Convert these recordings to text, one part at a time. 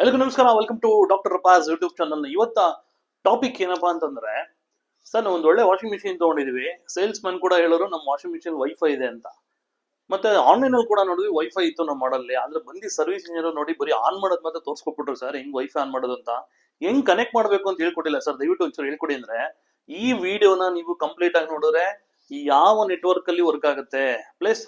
ಎಲ್ಲರಿಗೂ ನಮಸ್ಕಾರ. Welcome to doctor ಪಾಸ್ ಯೂಟ್ಯೂಬ್ ಚಾನಲ್ ಇವತ್ತ ಟಾಪಿಕ್ ಏನಪ್ಪಾ ಅಂತಂದ್ರೆ, ಸರ್ ಒಂದು ಒಳ್ಳೆ ವಾಷಿಂಗ್ ಮಿಷಿನ್ ತಗೊಂಡಿದೀವಿ. ಸೇಲ್ಸ್ ಮ್ಯಾನ್ ಕೂಡ ಹೇಳೋರು ನಮ್ಮ ವಾಷಿಂಗ್ ಮಿಷಿನ್ ವೈಫೈ ಇದೆ ಅಂತ. ಮತ್ತೆ ಆನ್ಲೈನ್ ಅಲ್ಲಿ ಕೂಡ ನೋಡಿದ್ವಿ ವೈಫೈ ಇತ್ತು ನಮ್ಮ ಮಾಡಲ್ಲಿ ಆದ್ರೆ ಬಂದು ಸರ್ವಿಸ್ ಇಂಜಿನಿಯರ್ ನೋಡಿ ಬರೀ ಆನ್ ಮಾಡೋದ್ ಮಾತ್ರ ತೋರಿಸ್ಕೊಟ್ಬಿಟ್ರು ಸರ್. ಹೆಂಗ್ ವೈಫೈ ಆನ್ ಮಾಡೋದು ಅಂತ. ಹೆಂಗ್ ಕನೆಕ್ಟ್ ಮಾಡ್ಬೇಕು ಅಂತ ಹೇಳ್ಕೊಟ್ಟಿಲ್ಲ ಸರ್. ದಯವಿಟ್ಟು ಒಂಚೂರು ಹೇಳ್ಕೊಡಿ ಅಂದ್ರೆ, ಈ ವಿಡಿಯೋನ ನೀವು ಕಂಪ್ಲೀಟ್ ಆಗಿ ನೋಡಿದ್ರೆ ಯಾವ ನೆಟ್ವರ್ಕ್ ಅಲ್ಲಿ ವರ್ಕ್ ಆಗುತ್ತೆ. ಪ್ಲಸ್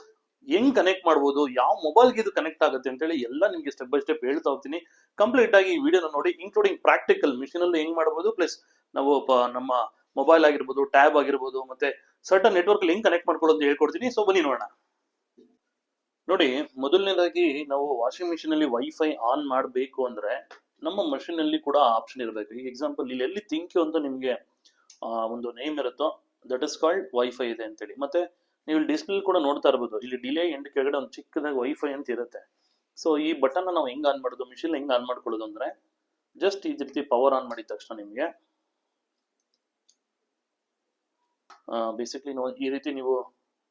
ಹೆಂಗ್ ಕನೆಕ್ಟ್ ಮಾಡ್ಬೋದು, ಯಾವ ಮೊಬೈಲ್ಗೆ ಇದು ಕನೆಕ್ಟ್ ಆಗುತ್ತೆ ಅಂತ ಹೇಳಿ ಎಲ್ಲ ನಿಮ್ಗೆ ಸ್ಟೆಪ್ ಬೈ ಸ್ಟೆಪ್ ಹೇಳ್ತಾ ಹೋಗ್ತೀನಿ. ಕಂಪ್ಲೀಟ್ ಆಗಿ ಈ ವಿಡಿಯೋನ ನೋಡಿ ಇನ್ಕ್ಲೂಡಿಂಗ್ ಪ್ರಾಕ್ಟಿಕಲ್ ಮಿಷಿನ್ ಅಲ್ಲಿ ಹೆಂಗ್ ಮಾಡ್ಬೋದು ಪ್ಲಸ್ ನಾವು ನಮ್ಮ ಮೊಬೈಲ್ ಆಗಿರ್ಬೋದು ಟ್ಯಾಬ್ ಆಗಿರ್ಬೋದು, ಮತ್ತೆ ಸರ್ಟನ್ ನೆಟ್ವರ್ಕ್ ಹೆಂಗ್ ಕನೆಕ್ಟ್ ಮಾಡ್ಕೊಳ್ಳೋದು ಹೇಳ್ಕೊಡ್ತೀನಿ. ಸೊ ಬನ್ನಿ ನೋಡೋಣ. ನೋಡಿ, ಮೊದಲನೇದಾಗಿ ನಾವು ವಾಷಿಂಗ್ ಮಿಷಿನ್ ಅಲ್ಲಿ ವೈಫೈ ಆನ್ ಮಾಡಬೇಕು ಅಂದ್ರೆ ನಮ್ಮ ಮಷಿನ್ ಅಲ್ಲಿ ಕೂಡ ಆಪ್ಷನ್ ಇರಬೇಕು. ಈಗ ಎಕ್ಸಾಂಪಲ್ ಇಲ್ಲಿ ಎಲ್ಲಿ ಥಿಂಕ್ ಅಂತ ನಿಮ್ಗೆ ಒಂದು ನೇಮ್ ಇರುತ್ತೋ ದಟ್ ಇಸ್ ಕಾಲ್ಡ್ ವೈಫೈ ಇದೆ ಅಂತೇಳಿ. ಮತ್ತೆ ನೀವು ಡಿಸ್ಪ್ಲೇ ಕೂಡ ನೋಡ್ತಾ ಇರ್ಬೋದು. ಇಲ್ಲಿ ಡಿಲೇ ಎಂಡ್ ಕೆಳಗಡೆ ಒಂದು ಚಿಕ್ಕದಾಗಿ ವೈಫೈ ಅಂತ ಇರುತ್ತೆ. ಸೊ ಈ ಬಟನ್ ನಾವು ಹೆಂಗ್ ಆನ್ ಮಾಡೋದು ಮಿಷಿನ್ ಹೆಂಗ್ ಆನ್ ಮಾಡ್ಕೊಳ್ಳೋದು ಅಂದ್ರೆ ಜಸ್ಟ್ ಈ ರೀತಿ ಪವರ್ ಆನ್ ಮಾಡಿದ ತಕ್ಷಣ ನಿಮಗೆ ಬೇಸಿಕ್ಲಿ ಈ ರೀತಿ ನೀವು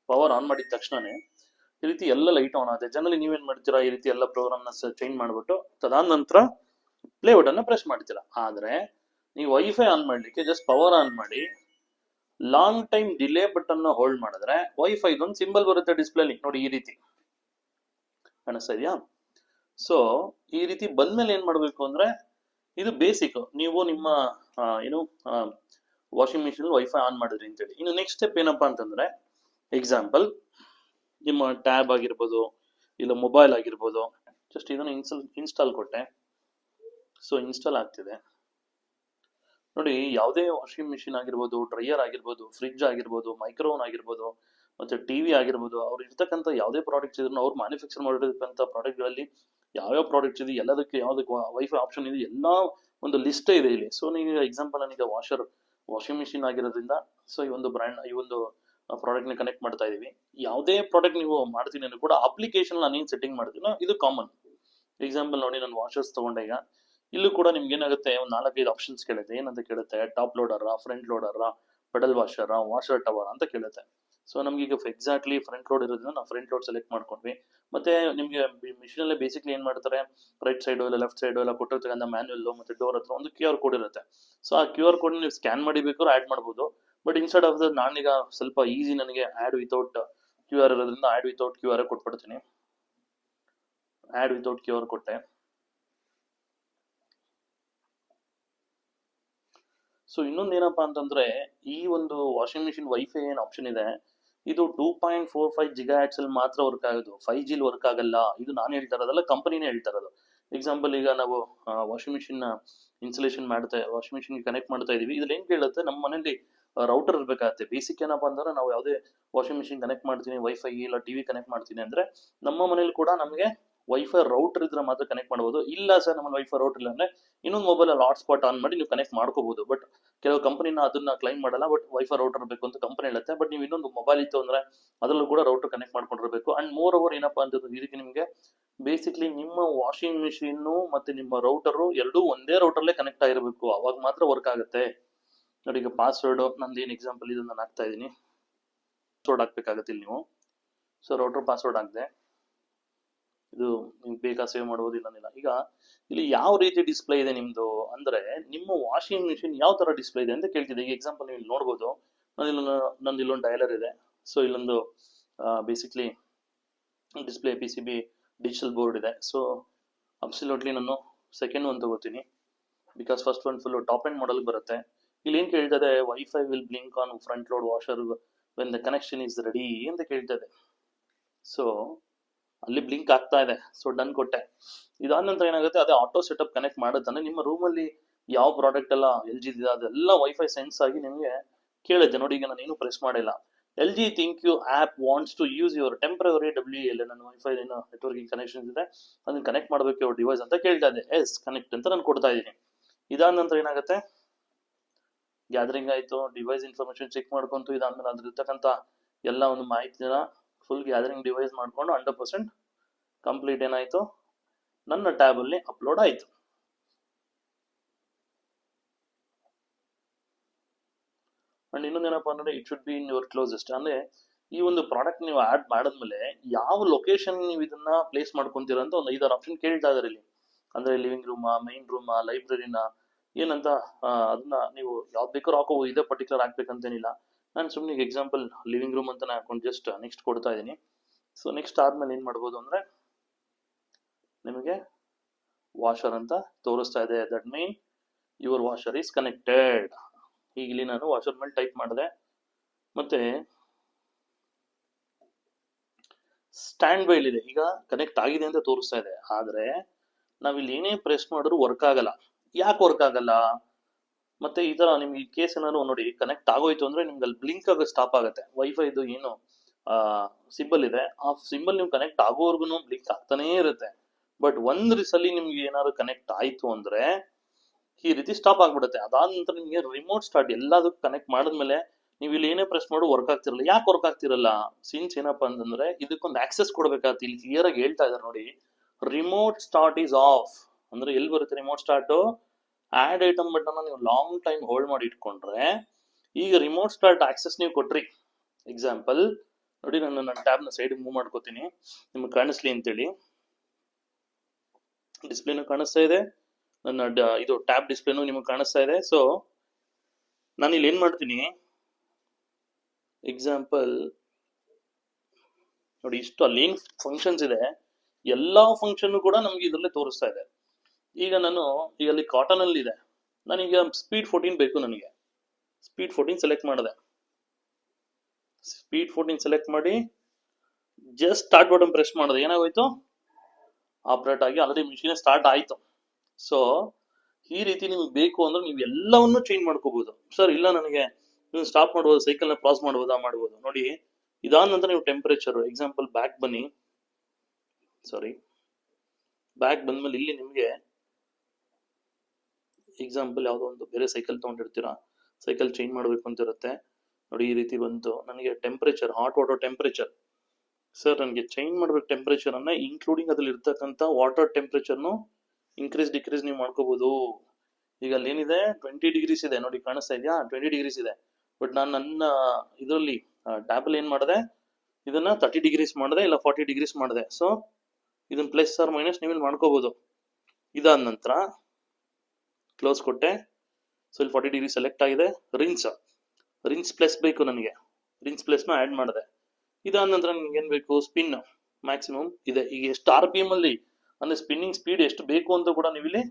ಪವರ್ ಆನ್ ಮಾಡಿದ ತಕ್ಷಣನೇ ಈ ರೀತಿ ಎಲ್ಲ ಲೈಟ್ ಆನ್ ಆಗುತ್ತೆ. ಜನರಲಿ ನೀವೇನ್ ಮಾಡ್ತೀರಾ, ಈ ರೀತಿ ಎಲ್ಲ ಪ್ರೋಗ್ರಾಮ್ನ ಚೇಂಜ್ ಮಾಡ್ಬಿಟ್ಟು ತದಾದ ನಂತರ ಪ್ಲೇ ಬಟನ್ ಪ್ರೆಸ್ ಮಾಡ್ತೀರಾ. ಆದ್ರೆ, ನೀವು ವೈಫೈ ಆನ್ ಮಾಡ್ಲಿಕ್ಕೆ ಜಸ್ಟ್ ಪವರ್ ಆನ್ ಮಾಡಿ long time delay button hold ಮಾಡಿದ್ರೆ ವೈಫೈ ಒಂದು ಸಿಂಬಲ್ ಬರುತ್ತೆ ಡಿಸ್ಪ್ಲೇಲಿ ನೋಡಿ ಈ ರೀತಿ. ಕಾಣಿಸ್ತಾ ಇದೆಯಾ? ಸೊ ಈ ರೀತಿ ಬಂದ್ಮೇಲೆ ಏನ್ ಮಾಡ್ಬೇಕು ಅಂದ್ರೆ, ಇದು ಬೇಸಿಕ್ ನೀವು ನಿಮ್ಮ ಏನು ವಾಷಿಂಗ್ ಮಿಷಿನ್ ವೈಫೈ ಆನ್ ಮಾಡಿದ್ರಿ ಅಂತೇಳಿ. ಇನ್ನು ನೆಕ್ಸ್ಟ್ ಸ್ಟೆಪ್ ಏನಪ್ಪಾ ಅಂತಂದ್ರೆ ಎಕ್ಸಾಂಪಲ್ ನಿಮ್ಮ ಟ್ಯಾಬ್ ಆಗಿರ್ಬೋದು, ಇಲ್ಲ ಮೊಬೈಲ್ ಆಗಿರ್ಬೋದು ಜಸ್ಟ್ ಇದನ್ನು ಇನ್ಸ್ಟಾಲ್ ಇನ್ಸ್ಟಾಲ್ ಕೊಟ್ಟೆ. ಸೊ ಇನ್ಸ್ಟಾಲ್ ಆಗ್ತಿದೆ. ನೋಡಿ, ಯಾವುದೇ ವಾಷಿಂಗ್ ಮಿಷಿನ್ ಆಗಿರ್ಬೋದು ಡ್ರೈಯರ್ ಆಗಿರ್ಬೋದು ಫ್ರಿಡ್ಜ್ ಆಗಿರ್ಬೋದು ಮೈಕ್ರೋವನ್ ಆಗಿರ್ಬೋದು, ಮತ್ತೆ ಟಿವಿ ಆಗಿರ್ಬೋದು, ಅವ್ರು ಇರ್ತಕ್ಕಂಥ ಯಾವುದೇ ಪ್ರಾಡಕ್ಟ್ಸ್ ಇದ್ರು ಅವ್ರು ಮ್ಯಾನುಫ್ಯಾಕ್ಚರ್ ಮಾಡಿರ್ತಕ್ಕಂಥ ಪ್ರಾಡಕ್ಟ್ಗಳಲ್ಲಿ ಯಾವ್ಯಾವ ಪ್ರಾಡಕ್ಟ್ಸ್ ಇದೆ, ಎಲ್ಲದಕ್ಕೆ ಯಾವ್ದಕ್ಕೆ ವೈಫೈ ಆಪ್ಷನ್ ಇದೆ, ಎಲ್ಲ ಒಂದು ಲಿಸ್ಟೇ ಇದೆ ಇಲ್ಲಿ. ಸೊ ನೀವು ಎಕ್ಸಾಂಪಲ್ ನನಗೆ ವಾಷರ್ ವಾಷಿಂಗ್ ಮಿಷಿನ್ ಆಗಿರೋದ್ರಿಂದ ಸೊ ಈ ಒಂದು ಬ್ರ್ಯಾಂಡ್ ಈ ಒಂದು ಪ್ರಾಡಕ್ಟ್ನ ಕನೆಕ್ಟ್ ಮಾಡ್ತಾ ಇದೀವಿ. ಯಾವುದೇ ಪ್ರಾಡಕ್ಟ್ ನೀವು ಮಾಡ್ತೀನಿ ಕೂಡ ಅಪ್ಲಿಕೇಶನ್ ನಾನು ಏನು ಸೆಟ್ಟಿಂಗ್ ಮಾಡ್ತೀನೋ, ಇದು ಕಾಮನ್ ಎಕ್ಸಾಂಪಲ್ ನೋಡಿ, ನಾನು ವಾಷರ್ಸ್ ತಗೊಂಡೆ ಈಗ. ಇಲ್ಲೂ ಕೂಡ ನಿಮ್ಗೆ ಏನಾಗುತ್ತೆ ಒಂದು ನಾಲ್ಕೈದು ಆಪ್ಷನ್ಸ್ ಕೇಳುತ್ತೆ ಏನಂತ ಕೇಳುತ್ತೆ? Top loader front loader pedal washer washer tower ಅಂತ ಕೇಳುತ್ತೆ. ಸೊ ನಮ್ಗೆ ಈಗ ಎಕ್ಸಾಕ್ಟ್ಲಿ ಫ್ರಂಟ್ ಲೋಡ್ ಇರೋದ್ರಿಂದ ನಾವು ಫ್ರಂಟ್ ಲೋಡ್ ಸೆಲೆಕ್ಟ್ ಮಾಡ್ಕೊಂಡ್ವಿ. ಮತ್ತೆ ನಿಮಗೆ ಮಿಷಿನ್ ಅಲ್ಲೇ ಬೇಸಿಕ್ಲಿ ಏನ್ ಮಾಡ್ತಾರೆ? ರೈಟ್ ಸೈಡ್ ಇಲ್ಲ ಲೆಫ್ಟ್ ಸೈಡ್ ಎಲ್ಲ ಕೊಟ್ಟಿರ್ತಕ್ಕಂಥ ಮ್ಯಾನ್ಯಲ್ ಮತ್ತೆ ಡೋರ್ ಹತ್ರ ಒಂದು ಕ್ಯೂ ಆರ್ ಕೋಡ್ ಇರುತ್ತೆ. ಸೊ ಆ ಕ್ಯೂ ಆರ್ ಕೋಡ್ ನೀವು ಸ್ಕ್ಯಾನ್ ಮಾಡಿ ಆಡ್ ಮಾಡ್ಬೋದು. ಬಟ್ ಇನ್ಸ್ಟೆಡ್ ಆಫ್ ದ ನಾನೀಗ ಸ್ವಲ್ಪ ಈಸಿ ನನಗೆ ಆಡ್ ವಿತೌಟ್ ಕ್ಯೂ ಆರ್ ಇರೋದ್ರಿಂದ ಆಡ್ ವಿತೌಟ್ ಕ್ಯೂ ಆರ್ ಕೊಟ್ಬಿಡ್ತೀನಿ. ಆಡ್ ವಿತೌಟ್ ಕ್ಯೂ ಆರ್ ಕೊಟ್ಟೆ. ಸೊ ಇನ್ನೊಂದು ಏನಪ್ಪಾ ಅಂತಂದ್ರೆ, ಈ ಒಂದು ವಾಷಿಂಗ್ ಮಿಷಿನ್ ವೈಫೈ ಏನು ಆಪ್ಷನ್ ಇದೆ, ಇದು two point four five giga ಅಲ್ಲಿ ಮಾತ್ರ ವರ್ಕ್ ಆಗೋದು. ಫೈವ್ ಜಿಲ್ ವರ್ಕ್ ಆಗಲ್ಲ. ಇದು ನಾನು ಹೇಳ್ತಾ ಇರೋದಲ್ಲ ಕಂಪನಿನೇ ಹೇಳ್ತಾ ಇರೋದು. ಎಕ್ಸಾಂಪಲ್ ಈಗ ನಾವು ವಾಷಿಂಗ್ ಮಿಷಿನ್ ಇನ್ಸುಲೇಷನ್ ಮಾಡ್ತಾ ವಾಷಿಂಗ್ ಮಿಷಿನ್ ಕನೆಕ್ಟ್ ಮಾಡ್ತಾ ಇದೀವಿ. ಇದ್ರಲ್ಲಿ ಏನ್ ಕೇಳುತ್ತೆ ನಮ್ಮ ಮನೇಲಿ ರೌಟರ್ ಇರ್ಬೇಕಾಗತ್ತೆ. ಬೇಸಿಕ್ ಏನಪ್ಪ ಅಂದ್ರೆ ನಾವು ಯಾವುದೇ ವಾಷಿಂಗ್ ಮಿಷಿನ್ ಕನೆಕ್ಟ್ ಮಾಡ್ತೀನಿ ವೈಫೈ ಇಲ್ಲ ಟಿವಿ ಕನೆಕ್ಟ್ ಮಾಡ್ತೀನಿ ಅಂದ್ರೆ, ನಮ್ಮ ಮನೇಲಿ ಕೂಡ ನಮಗೆ ವೈಫೈ ರೌಟರ್ ಇದ್ರೆ ಮಾತ್ರ ಕನೆಕ್ಟ್ ಮಾಡಬಹುದು ಇಲ್ಲ ಸರ್ ನಮ್ಮ ವೈಫೈ ರೌಟರ್ ಇಲ್ಲ ಅಂದ್ರೆ ಇನ್ನೊಂದು ಮೊಬೈಲ್ ಅಲ್ಲಿ ಹಾಟ್ಸ್ಪಾಟ್ ಆನ್ ಮಾಡಿ ನೀವು ಕನೆಕ್ಟ್ ಮಾಡ್ಕೋಬಹುದು ಬಟ್ ಕೆಲವು ಕಂಪನಿನ ಅದನ್ನ ಕ್ಲೈಮ್ ಮಾಡಲ್ಲ ಬಟ್ ವೈಫೈ ರೌಟರ್ ಬೇಕು ಅಂತ ಕಂಪನಿ ಹೇಳುತ್ತೆ. ಬಟ್ ನೀವು ಇನ್ನೊಂದು ಮೊಬೈಲ್ ಇತ್ತು ಅಂದ್ರೆ ಅದರಲ್ಲೂ ಕೂಡ ರೌಟರ್ ಕನೆಕ್ಟ್ ಮಾಡ್ಕೊಂಡಿರಬೇಕು. ಅಂಡ್ ಮೋರ್ ಓವರ್ ಏನಪ್ಪಾ ಅಂತ ಇದಕ್ಕೆ ನಿಮಗೆ ಬೇಸಿಕ್ಲಿ ನಿಮ್ಮ ವಾಷಿಂಗ್ ಮಿಷಿನ್ ಮತ್ತೆ ನಿಮ್ಮ ರೌಟರು ಎರಡೂ ಒಂದೇ ರೌಟರ್ಲೇ ಕನೆಕ್ಟ್ ಆಗಿರಬೇಕು. ಅವಾಗ ಮಾತ್ರ ವರ್ಕ್ ಆಗುತ್ತೆ. ನೋಡಿ ಈಗ ಪಾಸ್ವರ್ಡ್ ನಂದು ಏನು ಎಕ್ಸಾಂಪಲ್ ಇದನ್ನ ನಾನು ಹಾಕ್ತಾ ಇದ್ದೀನಿ. ಪಾಸ್ವರ್ಡ್ ಹಾಕ್ಬೇಕಾಗತ್ತೆ ಇಲ್ಲಿ ನೀವು. ಸೊ ರೌಟರ್ ಪಾಸ್ವರ್ಡ್ ಹಾಕಿದೆ. ಇದು ನಿಮ್ಗೆ ಬೇಕಾ ಸೇವ್ ಮಾಡ್ಬೋದು ಈಗ ಇಲ್ಲಿ ಯಾವ ರೀತಿ ಡಿಸ್ಪ್ಲೇ ಇದೆ ನಿಮ್ದು? ಅಂದ್ರೆ ನಿಮ್ಮ ವಾಷಿಂಗ್ ಮಿಷಿನ್ ಯಾವ ತರ ಡಿಸ್ಪ್ಲೇ ಇದೆ ಅಂತ ಕೇಳ್ತಿದೆ ಈಗ ಎಕ್ಸಾಂಪಲ್ ನೀವು ನೋಡ್ಬೋದು. ನಾನು ಇಲ್ಲೊಂದು ನಂದು ಇಲ್ಲೊಂದು ಡೈಲರ್ ಇದೆ. ಸೊ ಇಲ್ಲೊಂದು basically display P C B digital board ಇದೆ. ಸೊ ಅಬ್ಸಲ್ಯೂಟ್ಲಿ ನಾನು ಸೆಕೆಂಡ್ ಒನ್ ತಗೋತೀನಿ. Because first one full top end model ಬರುತ್ತೆ. ಇಲ್ಲಿ ಏನ್ ಕೇಳ್ತದೆ? Wifi will blink on front load washer when the connection is ready ಅಂತ ಕೇಳ್ತದೆ. ಸೊ ಅಲ್ಲಿ ಬ್ಲಿಂಕ್ ಆಗ್ತಾ ಇದೆ. ಸೊ ಡನ್ ಕೊಟ್ಟೆ. ಇದಾದ ನಂತರ ಏನಾಗುತ್ತೆ, ಅದೇ ಆಟೋ ಸೆಟಪ್ ಕನೆಕ್ಟ್ ಮಾಡುತ್ತಾನೆ ನಿಮ್ಮ ರೂಮಲ್ಲಿ ಯಾವ ಪ್ರಾಡಕ್ಟ್ ಎಲ್ಲ ಎಲ್ ಜಿ ಇದೆ, ಅದೆಲ್ಲ ವೈಫೈ ಸೆನ್ಸ್ ಆಗಿ ನಿಮಗೆ ಕೇಳುತ್ತೆ ನೋಡಿ, ಈಗ ನಾನು ಏನು ಪ್ರೆಸ್ ಮಾಡಿಲ್ಲ. L G ThinQ you app wants to use your temporary W L ನನ್ನ ವೈಫೈ ಏನೋ ನೆಟ್ವರ್ಕಿಂಗ್ ಕನೆಕ್ಷನ್ ಇದೆ. ಅದನ್ನ ಕನೆಕ್ಟ್ ಮಾಡಬೇಕು ಇವ್ರ ಡಿವೈಸ್ ಅಂತ ಕೇಳ್ತಾ ಇದೆ ಎಸ್ ಕನೆಕ್ಟ್ ಅಂತ ನಾನು ಕೊಡ್ತಾ ಇದ್ದೀನಿ. ಇದಾದ ನಂತರ ಏನಾಗುತ್ತೆ ಗ್ಯಾದರಿಂಗ್ ಆಯಿತು ಡಿವೈಸ್ ಇನ್ಫಾರ್ಮೇಶನ್ ಚೆಕ್ ಮಾಡ್ಕೊಂತು, ಇದಾದ್ಮೇಲೆ ಅದ್ರ ಇರ್ತಕ್ಕಂಥ ಎಲ್ಲ ಒಂದು ಮಾಹಿತಿನ ಫುಲ್ ಗ್ಯಾದರಿಂಗ್ ಡಿವೈಸ್ ಮಾಡ್ಕೊಂಡು ಹಂಡ್ರೆಡ್ ಪರ್ಸೆಂಟ್ ಕಂಪ್ಲೀಟ್ ಏನಾಯ್ತು? ನನ್ನ ಟ್ಯಾಬ್ ಅಲ್ಲಿ ಅಪ್ಲೋಡ್ ಆಯ್ತು ಅಂಡ್ ಇನ್ನೊಂದೇನಪ್ಪ ಅಂದ್ರೆ it should be in your closest ಅಂದ್ರೆ, ಈ ಒಂದು ಪ್ರಾಡಕ್ಟ್ ನೀವು ಆಡ್ ಮಾಡಿದ್ಮೇಲೆ ಯಾವ ಲೊಕೇಶನ್ ನೀವು ಇದನ್ನ ಪ್ಲೇಸ್ ಮಾಡ್ಕೊಂತೀರ ಅಂತ ಒಂದು ಐದಾರು ಆಪ್ಷನ್ ಕೇಳ್ತಾ ಇದಾರೆ ಇಲ್ಲಿ. ಅಂದ್ರೆ ಲಿವಿಂಗ್ ರೂಮಾ ಮೈನ್ ರೂಮಾ ಲೈಬ್ರರಿನ ಏನಂತ ಅದನ್ನ ನೀವು ಯಾವ್ದು ಬೇಕಾದ್ರೂ ಹಾಕೋಬಹುದು ಇದೇ ಪರ್ಟಿಕ್ಯುಲರ್ ಹಾಕ್ಬೇಕಂತೇನಿಲ್ಲ. ನಾನು ಸುಮ್ಮನೆ ಎಕ್ಸಾಂಪಲ್ ಲಿವಿಂಗ್ ರೂಮ್ ಅಂತ ಹಾಕೊಂಡು ಜಸ್ಟ್ ನೆಕ್ಸ್ಟ್ ಕೊಡ್ತಾ ಇದ್ದೀನಿ. ಸೊ ನೆಕ್ಸ್ಟ್ ಆದ್ಮೇಲೆ ಏನು ಮಾಡ್ಬೋದು ಅಂದ್ರೆ ನಿಮಗೆ ವಾಷರ್ ಅಂತ ತೋರಿಸ್ತಾ ಇದೆ. That mean your washer is connected ಈಗ ಇಲ್ಲಿ ನಾನು ವಾಷರ್ ಮೇಲೆ ಟೈಪ್ ಮಾಡಿದೆ. ಮತ್ತೆ ಸ್ಟ್ಯಾಂಡ್ ಬೈ ಇದೆ. ಈಗ ಕನೆಕ್ಟ್ ಆಗಿದೆ ಅಂತ ತೋರಿಸ್ತಾ ಇದೆ. ಆದ್ರೆ ನಾವಿಲ್ಲಿ ಏನೇ ಪ್ರೆಸ್ ಮಾಡಿದ್ರು ವರ್ಕ್ ಆಗಲ್ಲ. ಯಾಕೆ ವರ್ಕ್ ಆಗಲ್ಲ? ಮತ್ತೆ ಈ ತರ ನಿಮ್ಗೆ ಈ ಕೇಸ್ ಏನಾದ್ರು ನೋಡಿ ಕನೆಕ್ಟ್ ಆಗೋಯ್ತು ಅಂದ್ರೆ ನಿಮ್ಗೆ ಅಲ್ಲಿ ಬ್ಲಿಂಕ್ ಆಗ ಸ್ಟಾಪ್ ಆಗುತ್ತೆ. ವೈಫೈದು ಏನು ಸಿಂಬಲ್ ಇದೆ. ಆ ಸಿಂಬಲ್ ನೀವು ಕನೆಕ್ಟ್ ಆಗೋವರೆಗೂ ಬ್ಲಿಂಕ್ ಆಗ್ತಾನೇ ಇರುತ್ತೆ. ಬಟ್ ಒಂದ್ ಸಲ ನಿಮ್ಗೆ ಏನಾದ್ರು ಕನೆಕ್ಟ್ ಆಯ್ತು ಅಂದ್ರೆ ಈ ರೀತಿ ಸ್ಟಾಪ್ ಆಗ್ಬಿಡುತ್ತೆ. ಅದಾದ ನಂತರ ನಿಮ್ಗೆ ರಿಮೋಟ್ ಸ್ಟಾರ್ಟ್ ಎಲ್ಲದಕ್ಕೂ ಕನೆಕ್ಟ್ ಮಾಡಿದ್ಮೇಲೆ ನೀವು ಇಲ್ಲಿ ಏನೇ ಪ್ರೆಸ್ ಮಾಡು ವರ್ಕ್ ಆಗ್ತಿರಲ್ಲ. ಯಾಕೆ ವರ್ಕ್ ಆಗ್ತಿರಲ್ಲ? ಸಿನ್ಸ್ ಏನಪ್ಪಾ ಅಂತಂದ್ರೆ ಇದಕ್ಕೊಂದು ಆಕ್ಸೆಸ್ ಕೊಡ್ಬೇಕಾಗ್ತಿ ಇಲ್ಲಿ ಕ್ಲಿಯರ್ ಆಗಿ ಹೇಳ್ತಾ ಇದಾರೆ ನೋಡಿ. ರಿಮೋಟ್ ಸ್ಟಾರ್ಟ್ ಈಸ್ ಆಫ್ ಅಂದ್ರೆ ಎಲ್ಲಿ ಬರುತ್ತೆ remote start add item button ನೀವು ಲಾಂಗ್ ಟೈಮ್ ಹೋಲ್ಡ್ ಮಾಡಿ ಇಟ್ಕೊಂಡ್ರೆ, ಈಗ ರಿಮೋಟ್ ಸ್ಟಾರ್ಟ್ ಆಕ್ಸೆಸ್ ನೀವು ಕೊಟ್ರಿ. ಎಕ್ಸಾಂಪಲ್ ನೋಡಿ ನಾನು ನನ್ನ ಟ್ಯಾಬ್ನ ಸೈಡ್ ಮೂವ್ ಮಾಡ್ಕೋತೀನಿ. ನಿಮ್ಗೆ ಕಾಣಿಸ್ಲಿ ಅಂತೇಳಿ. ಡಿಸ್ಪ್ಲೇನು ಕಾಣಿಸ್ತಾ ಇದೆ. ನನ್ನ ಇದು ಟ್ಯಾಬ್ ಡಿಸ್ಪ್ಲೇನು ನಿಮಗೆ ಕಾಣಿಸ್ತಾ ಇದೆ. ಸೊ ನಾನು ಇಲ್ಲಿ ಏನು ಮಾಡ್ತೀನಿ? ಎಕ್ಸಾಂಪಲ್ ನೋಡಿ ಇಷ್ಟು ಅಲ್ಲಿ ಫಂಕ್ಷನ್ಸ್ ಇದೆ. ಎಲ್ಲ ಫಂಕ್ಷನ್ ಕೂಡ ನಮ್ಗೆ ಇದರಲ್ಲೇ ತೋರಿಸ್ತಾ ಇದೆ. ಈಗ ನಾನು, ಈಗ ಅಲ್ಲಿ ಕಾಟನ್ ಅಲ್ಲಿ ಇದೆ. ನನಗೆ ಸ್ಪೀಡ್ ಫೋರ್ಟೀನ್ ಬೇಕು ನನಗೆ. ಸ್ಪೀಡ್ ಫೋರ್ಟೀನ್ ಸೆಲೆಕ್ಟ್ ಮಾಡಿದೆ. ಸ್ಪೀಡ್ ಫೋರ್ಟೀನ್ ಸೆಲೆಕ್ಟ್ ಮಾಡಿ ಜಸ್ಟ್ ಸ್ಟಾರ್ಟ್ ಬಟನ್ ಪ್ರೆಸ್ ಮಾಡಿದೆ. ಏನಾಗೋಯ್ತು? ಆಪ್ರೇಟ್ ಆಗಿ ಆಲ್ರೆಡಿ ಮಿಷಿನ್ ಸ್ಟಾರ್ಟ್ ಆಯ್ತು. ಸೊ ಈ ರೀತಿ ನಿಮ್ಗೆ ಬೇಕು ಅಂದ್ರೆ ನೀವು ಎಲ್ಲವನ್ನು ಚೇಂಜ್ ಮಾಡ್ಕೋಬಹುದು ಸರ್ ಇಲ್ಲ ನನಗೆ, ನೀವು ಸ್ಟಾಪ್ ಮಾಡ್ಬೋದು ಸೈಕಲ್ನ ಕ್ರಾಸ್ ಮಾಡ್ಬೋದಾ ಮಾಡ್ಬೋದು. ನೋಡಿ, ಇದಾದ ನಂತರ ನೀವು ಟೆಂಪರೇಚರ್ ಎಕ್ಸಾಂಪಲ್ ಬ್ಯಾಕ್ ಬನ್ನಿ. ಸಾರಿ ಬ್ಯಾಕ್ ಬಂದ್ಮೇಲೆ ಇಲ್ಲಿ ನಿಮಗೆ ಎಕ್ಸಾಂಪಲ್ ಯಾವುದೋ ಒಂದು ಬೇರೆ ಸೈಕಲ್ ತೊಗೊಂಡಿರ್ತೀರಾ? ಸೈಕಲ್ ಚೇಂಜ್ ಮಾಡಬೇಕು ಅಂತ ಇರುತ್ತೆ ನೋಡಿ, ಈ ರೀತಿ ಬಂತು ನನಗೆ temperature hot water temperature sir ನನಗೆ ಚೇಂಜ್ ಮಾಡ್ಬೇಕು ಟೆಂಪ್ರೇಚರ್ ಅನ್ನ ಇನ್ಕ್ಲೂಡಿಂಗ್ ಅದ್ರಲ್ಲಿ ಇರ್ತಕ್ಕಂಥ ವಾಟರ್ ಟೆಂಪ್ರೇಚರ್ನು ಇನ್ಕ್ರೀಸ್ ಡಿಕ್ರೀಸ್ ನೀವು ಮಾಡ್ಕೋಬಹುದು ಈಗ ಅಲ್ಲಿ ಏನಿದೆ ಟ್ವೆಂಟಿ ಡಿಗ್ರೀಸ್ ಇದೆ. ನೋಡಿ, ಕಾಣಿಸ್ತಾ ಇದೆಯಾ? ಟ್ವೆಂಟಿ ಡಿಗ್ರೀಸ್ ಇದೆ. ಬಟ್ ನಾನು ನನ್ನ ಇದರಲ್ಲಿ ಟ್ಯಾಬಲ್ ಏನ್ ಮಾಡಿದೆ? ಇದನ್ನ ತರ್ಟಿ ಡಿಗ್ರೀಸ್ ಮಾಡಿದೆ, ಇಲ್ಲ ಫಾರ್ಟಿ ಡಿಗ್ರೀಸ್ ಮಾಡಿದೆ. ಸೊ ಇದನ್ನ ಪ್ಲಸ್ ಆರ್ ಮೈನಸ್ ನೀವು ಇಲ್ಲಿ ಮಾಡ್ಕೋಬಹುದು ಇದಾದ ನಂತರ ಕ್ಲೋಸ್ ಕೊಟ್ಟೆ. ಸೊ ಇಲ್ಲಿ ಫಾರ್ಟಿ ಡಿಗ್ರಿ ಸೆಲೆಕ್ಟ್ ಆಗಿದೆ. ರಿನ್ಸ್ ರಿನ್ಸ್ ಪ್ಲಸ್ ಬೇಕು ನನಗೆ. ರಿನ್ಸ್ ಪ್ಲಸ್ನ ಆ್ಯಡ್ ಮಾಡಿದೆ. ಇದಾದ ನಂತರ ನನಗೆ ಏನು ಬೇಕು? ಸ್ಪಿನ್ ಮ್ಯಾಕ್ಸಿಮಮ್ ಇದೆ. ಈಗ ಎಷ್ಟು ಆರ್ ಪಿ ಎಂ ಅಲ್ಲಿ, ಅಂದ್ರೆ ಸ್ಪಿನ್ನಿಂಗ್ ಸ್ಪೀಡ್ ಎಷ್ಟು ಬೇಕು ಅಂತ ಕೂಡ ನೀವು ಇಲ್ಲಿ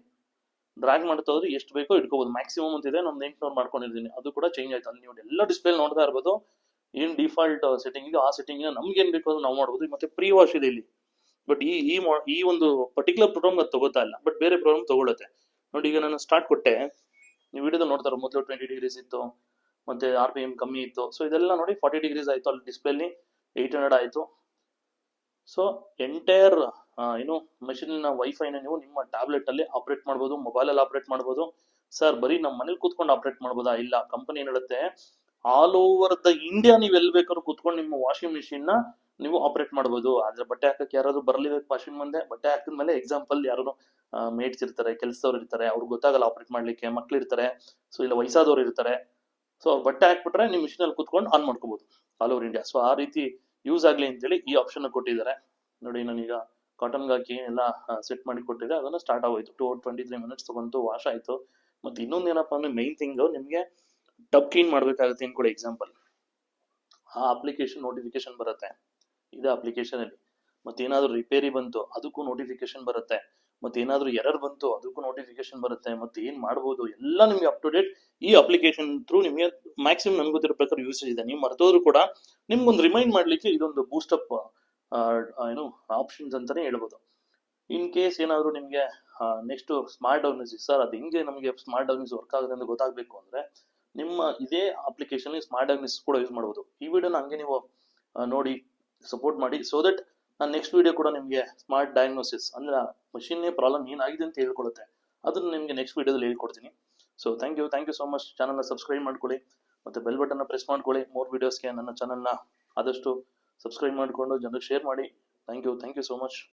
ಡ್ರಾಗ್ ಮಾಡ್ತಾ ಹೋದ್ರೆ ಎಷ್ಟು ಬೇಕೋ ಇಟ್ಕೋಬೋದು. ಮ್ಯಾಕ್ಸಿಮಮ್ ಅಂತ ಇದೆ. ನಾನು ಎಂಟುನೂರು ಮಾಡ್ಕೊಂಡಿದ್ದೀನಿ. ಅದು ಕೂಡ ಚೇಂಜ್ ಆಯ್ತು. ನೀವು ಎಲ್ಲ ಡಿಸ್ಪ್ಲೇ ನೋಡ್ತಾ ಇರ್ಬೋದು. ಏನು ಡಿಫಾಲ್ಟ್ ಸೆಟ್ಟಿಂಗ್ ಇದೆ ಆ ಸೆಟ್ಟಿಂಗ್ ನಮ್ಗೆ ಏನು ಬೇಕೋ ನಾವು ಮಾಡ್ಬೋದು. ಮತ್ತೆ ಪ್ರೀ ವಾಶ್ ಇದೆ ಇಲ್ಲಿ. ಬಟ್ ಈ ಈ ಒಂದು ಪರ್ಟಿಕ್ಯುಲರ್ ಪ್ರೋಗ್ರಾಮ್ ಅದು ತಗೋತಾ ಇಲ್ಲ. ಬಟ್ ಬೇರೆ ಪ್ರೋಗ್ರಾಮ್ ತಗೊಳುತ್ತೆ. ನೋಡಿ, ಈಗ ನಾನು ಸ್ಟಾರ್ಟ್ ಕೊಟ್ಟೆ. ನೀವು ವಿಡಿಯೋದಲ್ಲಿ ನೋಡ್ತಾರೆ ಮೊದಲು ಟ್ವೆಂಟಿ ಡಿಗ್ರೀಸ್ ಇತ್ತು, ಮತ್ತೆ ಆರ್ ಪಿ ಎಂ ಕಮ್ಮಿ ಇತ್ತು. ಸೊ ಇದೆಲ್ಲ ನೋಡಿ ಫಾರ್ಟಿ ಡಿಗ್ರೀಸ್ ಆಯ್ತು ಅಲ್ಲಿ ಡಿಸ್ಪ್ಲೇಲಿ ಏಯ್ಟ್ ಹಂಡ್ರೆಡ್ ಆಯ್ತು. ಸೊ ಎಂಟೈರ್ ಏನು ಮಷಿನ್ ವೈಫೈನ ನೀವು ನಿಮ್ಮ ಟ್ಯಾಬ್ಲೆಟ್ ಅಲ್ಲಿ ಆಪರೇಟ್ ಮಾಡ್ಬೋದು ಮೊಬೈಲ್ ಅಲ್ಲಿ ಆಪರೇಟ್ ಮಾಡ್ಬೋದು. ಸರ್ ಬರೀ ನಮ್ಮ ಮನೇಲಿ ಕೂತ್ಕೊಂಡು ಆಪರೇಟ್ ಮಾಡ್ಬೋದಾ? ಇಲ್ಲ ಕಂಪನಿ ಏನ್ ಹೇಳುತ್ತೆ ಆಲ್ ಓವರ್ ದ ಇಂಡಿಯಾ ನೀವು ಎಲ್ಲಿ ಬೇಕಾದ್ರೂ ಕೂತ್ಕೊಂಡು ನಿಮ್ಮ ವಾಷಿಂಗ್ ಮಿಷಿನ್ನ ನ ನೀವು ಆಪರೇಟ್ ಮಾಡ್ಬೋದು. ಆದ್ರೆ ಬಟ್ಟೆ ಹಾಕಕ್ಕೆ ಯಾರಾದ್ರೂ ಬರಲಿಬೇಕು ವಾಷಿಂಗ್ ಮುಂದೆ, ಬಟ್ಟೆ ಹಾಕಿದ್ಮೇಲೆ ಎಕ್ಸಾಂಪಲ್ ಯಾರು ಮೇಟ್ಸ್ ಇರ್ತಾರೆ, ಕೆಲಸದವ್ರು ಇರ್ತಾರೆ, ಅವ್ರಿಗೆ ಗೊತ್ತಾಗಲ್ಲ ಆಪರೇಟ್ ಮಾಡ್ಲಿಕ್ಕೆ, ಮಕ್ಳು ಇರ್ತಾರೆ ಸೊ ಇಲ್ಲ ವಯಸ್ಸಾದವ್ರು ಇರ್ತಾರೆ. ಸೊ ಅವ್ರು ಬಟ್ಟೆ ಹಾಕ್ಬಿಟ್ರೆ ನೀವು ಮಿಷಿನಲ್ಲಿ ಕೂತ್ಕೊಂಡು ಆನ್ ಮಾಡ್ಕೋಬಹುದು ಆಲ್ ಓವರ್ ಇಂಡಿಯಾ ಸೊ ಆ ರೀತಿ ಯೂಸ್ ಆಗ್ಲಿ ಅಂತೇಳಿ ಈ ಆಪ್ಷನ್ ಕೊಟ್ಟಿದ್ದಾರೆ. ನೋಡಿ, ನಾನೀಗ ಕಾಟನ್ಗೆ ಹಾಕಿ ಎಲ್ಲ ಸೆಟ್ ಮಾಡಿ ಕೊಟ್ಟಿದೆ ಅದನ್ನ ಸ್ಟಾರ್ಟ್ ಆಗೋಯ್ತು. ಟೂ ಟ್ವೆಂಟಿ ತ್ರೀ ಮಿನಿಟ್ಸ್ ತಗೊಂತು ವಾಶ್ ಆಯ್ತು. ಮತ್ತೆ ಇನ್ನೊಂದು ಏನಪ್ಪಾ ಅಂದ್ರೆ ಮೈನ್ ಥಿಂಗ್ ನಿಮಗೆ ಟಬ್ ಕ್ಲೀನ್ ಮಾಡ್ಬೇಕಾಗುತ್ತೆ ಅನ್ಕೊಡಿ ಎಕ್ಸಾಂಪಲ್ ಆ ಅಪ್ಲಿಕೇಶನ್ ನೋಟಿಫಿಕೇಶನ್ ಬರುತ್ತೆ. ಇದೆ ಅಪ್ಲಿಕೇಶನ್ ಅಲ್ಲಿ. ಮತ್ತೆ ಏನಾದ್ರು ರಿಪೇರಿ ಬಂತು, ಅದಕ್ಕೂ ನೋಟಿಫಿಕೇಶನ್ ಬರುತ್ತೆ. ಮತ್ತೆ ಏನಾದ್ರು ಎರರ್ ಬಂತು ಅದಕ್ಕೂ ನೋಟಿಫಿಕೇಶನ್ ಬರುತ್ತೆ ಮತ್ತೆ ಏನ್ ಮಾಡ್ಬೋದು ಎಲ್ಲ ನಿಮ್ಗೆ ಅಪ್ ಟು ಡೇಟ್ ಈ ಅಪ್ಲಿಕೇಶನ್ ಥ್ರೂ ನಿಮಗೆ ಮ್ಯಾಕ್ಸಿಮಮ್ ನನ್ಗೆ ಗೊತ್ತಿರೋ ಪ್ರಕಾರ ಯೂಸೇಜ್ ಇದೆ. ನೀವು ಮರ್ತೋದ್ರು ಕೂಡ ನಿಮ್ಗೊಂದು ರಿಮೈಂಡ್ ಮಾಡ್ಲಿಕ್ಕೆ ಇದೊಂದು ಬೂಸ್ಟ್ ಅಪ್ ಏನು ಆಪ್ಷನ್ಸ್ ಅಂತಾನೆ ಹೇಳ್ಬೋದು. ಇನ್ ಕೇಸ್ ಏನಾದ್ರು ನಿಮ್ಗೆ ನೆಕ್ಸ್ಟ್ ಸ್ಮಾರ್ಟ್ ಡೌನ್ಸ್ ಸರ್, ಅದು ಹೆಂಗೆ ನಮಗೆ ಸ್ಮಾರ್ಟ್ ಡೌನ್ಸ್ ವರ್ಕ್ ಆಗುತ್ತೆ ಅಂತ ಗೊತ್ತಾಗಬೇಕು ಅಂದ್ರೆ ನಿಮ್ಮ ಇದೇ ಅಪ್ಲಿಕೇಶನ್ ಸ್ಮಾರ್ಟ್ ಡೌನ್ಸ್ ಕೂಡ ಯೂಸ್ ಮಾಡ್ಬೋದು. ಈ ವಿಡಿಯೋನ ಹಂಗೆ ನೀವು ನೋಡಿ ಸಪೋರ್ಟ್ ಮಾಡಿ ಸೊ ದಟ್ ನಾನು ನೆಕ್ಸ್ಟ್ ವಿಡಿಯೋ ಕೂಡ ನಿಮಗೆ ಸ್ಮಾರ್ಟ್ ಡಯಾಗ್ನೋಸಿಸ್ ಅಂದ್ರೆ ಮಷೀನ್ನೇ ಪ್ರಾಬ್ಲಮ್ ಏನಾಗಿದೆ ಅಂತ ಹೇಳ್ಕೊಳುತ್ತೆ ಅದನ್ನು ನಿಮಗೆ ನೆಕ್ಸ್ಟ್ ವೀಡಿಯೋದಲ್ಲಿ ಹೇಳ್ಕೊಡ್ತೀನಿ. So thank you thank you so much ಚಾನಲ್ನ ಸಬ್ಸ್ಕ್ರೈಬ್ ಮಾಡ್ಕೊಳ್ಳಿ. ಮತ್ತು ಬೆಲ್ ಬಟನ್ನ ಪ್ರೆಸ್ ಮಾಡ್ಕೊಳ್ಳಿ. ಮೋರ್ ವೀಡಿಯೋಸ್ಗೆ ನನ್ನ ಚಾನಲ್ನ ಆದಷ್ಟು ಸಬ್ಸ್ಕ್ರೈಬ್ ಮಾಡಿಕೊಂಡು ಜನರಿಗೆ ಶೇರ್ ಮಾಡಿ. Thank you thank you so much